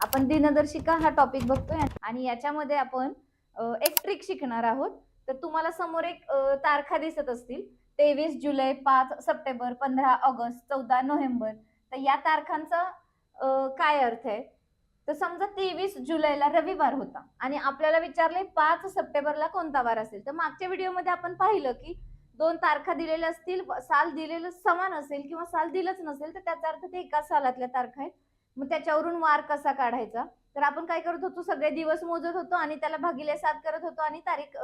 आपण दिनदर्शिका हा टॉपिक बघतोय आणि याच्यामध्ये आपण एक ट्रिक शिकणार आहोत. तर तुम्हाला समोर एक तारखा दिसत असतील. तेवीस जुलै पाच सप्टेंबर पंधरा ऑगस्ट चौदा नोव्हेंबर. तर या तारखांचा काय अर्थ आहे? तर समजा तेवीस जुलैला रविवार होता आणि आपल्याला विचारले पाच सप्टेंबरला कोणता वार असेल? तर मागच्या व्हिडिओमध्ये आपण पाहिलं की दोन तारखा दिलेल्या असतील साल दिलेलं समान असेल किंवा साल दिलंच नसेल तर त्याचा अर्थ ते एकाच सालातल्या तारखा आहेत. मग त्याच्यावरून वार कसा काढायचा? तर आपण काय करत होतो सगळे दिवस मोजत होतो आणि त्याला भागिले सात करत होतो आणि तारीख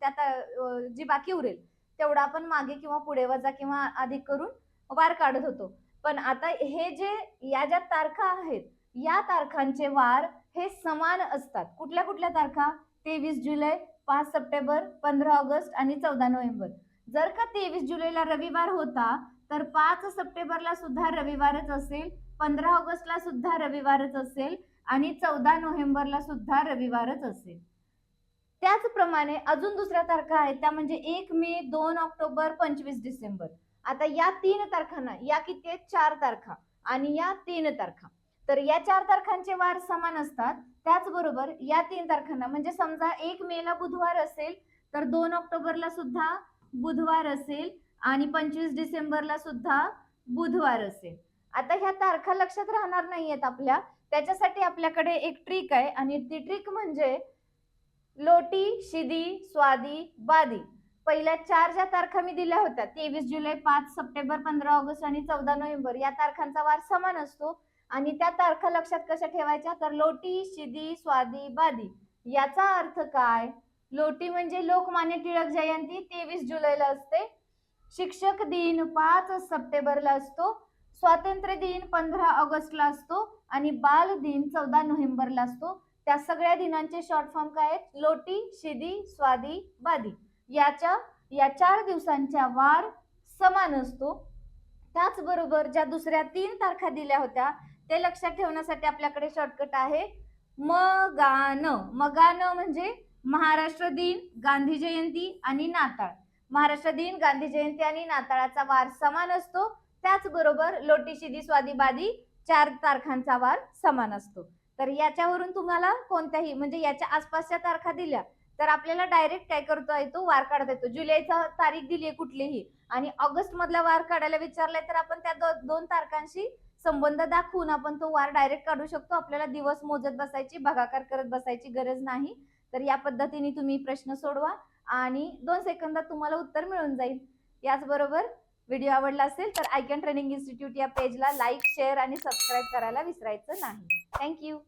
त्या जी बाकी उरेल तेवढा आपण मागे किंवा पुढे वजा किंवा अधिक करून वार काढत होतो. पण आता हे जे या ज्या तारखा आहेत या तारखांचे वार हे समान असतात. कुठल्या कुठल्या तारखा? तेवीस जुलै पाच सप्टेंबर पंधरा ऑगस्ट आणि चौदा नोव्हेंबर. जर का तेवीस जुलैला रविवार होता तर पाच सप्टेंबरला सुद्धा रविवारच असेल पंधरा ऑगस्टला सुद्धा रविवारच असेल आणि चौदा नोव्हेंबरला सुद्धा रविवारच असेल. त्याचप्रमाणे अजून दुसऱ्या तारखा आहेत त्या म्हणजे एक मे दोन ऑक्टोबर पंचवीस डिसेंबर. आता या तीन तारखांना या किती आहेत? चार तारखा आणि या तीन तारखा. तर या चार तारखांचे वार समान असतात. त्याचबरोबर या तीन तारखांना म्हणजे समजा एक मेला बुधवार असेल तर दोन ऑक्टोबरला सुद्धा बुधवार असेल. आणि पंचवीस डिसेंबरला सुद्धा बुधवार असेल. आता ह्या तारखा लक्षात राहणार नाहीयेत आपल्या. त्याच्यासाठी आपल्याकडे एक ट्रिक आहे आणि ती ट्रिक म्हणजे लोटी शिदी स्वादी बादी. पहिल्या चार ज्या तारखा मी दिल्या होत्या तेवीस जुलै पाच सप्टेंबर पंधरा ऑगस्ट आणि चौदा नोव्हेंबर या तारखांचा वार समान असतो. आणि त्या तारखा लक्षात कशा ठेवायच्या? तर लोटी शिदी स्वादी बादी. याचा अर्थ काय? लोटी म्हणजे लोकमान्य टिळक जयंती तेवीस जुलैला असते. शिक्षक दिन पाच सप्टेंबरला असतो स्वातंत्र्य दिन पंधरा ऑगस्टला असतो आणि बाल दिन चौदा नोव्हेंबरला असतो. त्या सगळ्या दिनांचे शॉर्ट फॉर्म काय आहेत? लोटी शिदी स्वादी बादी याच्या या चार दिवसांच्या वार समान असतो. त्याचबरोबर ज्या दुसऱ्या तीन तारखा दिल्या होत्या ते लक्षात ठेवण्यासाठी आपल्याकडे शॉर्टकट आहे मगान. मगान म्हणजे महाराष्ट्र दिन गांधी जयंती आणि नाताळ. महाराष्ट्र दिन गांधी जयंती आणि नाताळाचा वार समान असतो. त्याचबरोबर लोटी शिदी स्वादी बादी चार तारखांचा वार समान असतो. तर याच्यावरून तुम्हाला कोणत्याही म्हणजे याच्या आसपासच्या तारखा दिल्या तर आपल्याला डायरेक्ट काय करता येतो? वार काढता येतो. जुलैचा तारीख दिली आहे कुठलीही आणि ऑगस्ट मधला वार काढायला विचारलाय तर आपण त्या दो- दोन तारखांशी संबंध दाखवून आपण तो वार डायरेक्ट काढू शकतो. आपल्याला दिवस मोजत बसायची भागाकार करत बसायची गरज नाही. तर या पद्धतीने तुम्ही प्रश्न सोडवा आणि दोन सेकंदात तुम्हाला उत्तर मिळून जाईल. याचबरोबर व्हिडिओ आवडला असेल तर आयकन ट्रेनिंग इन्स्टिट्यूट या पेजला लाईक शेअर आणि सबस्क्राईब करायला विसरायचं नाही. थँक्यू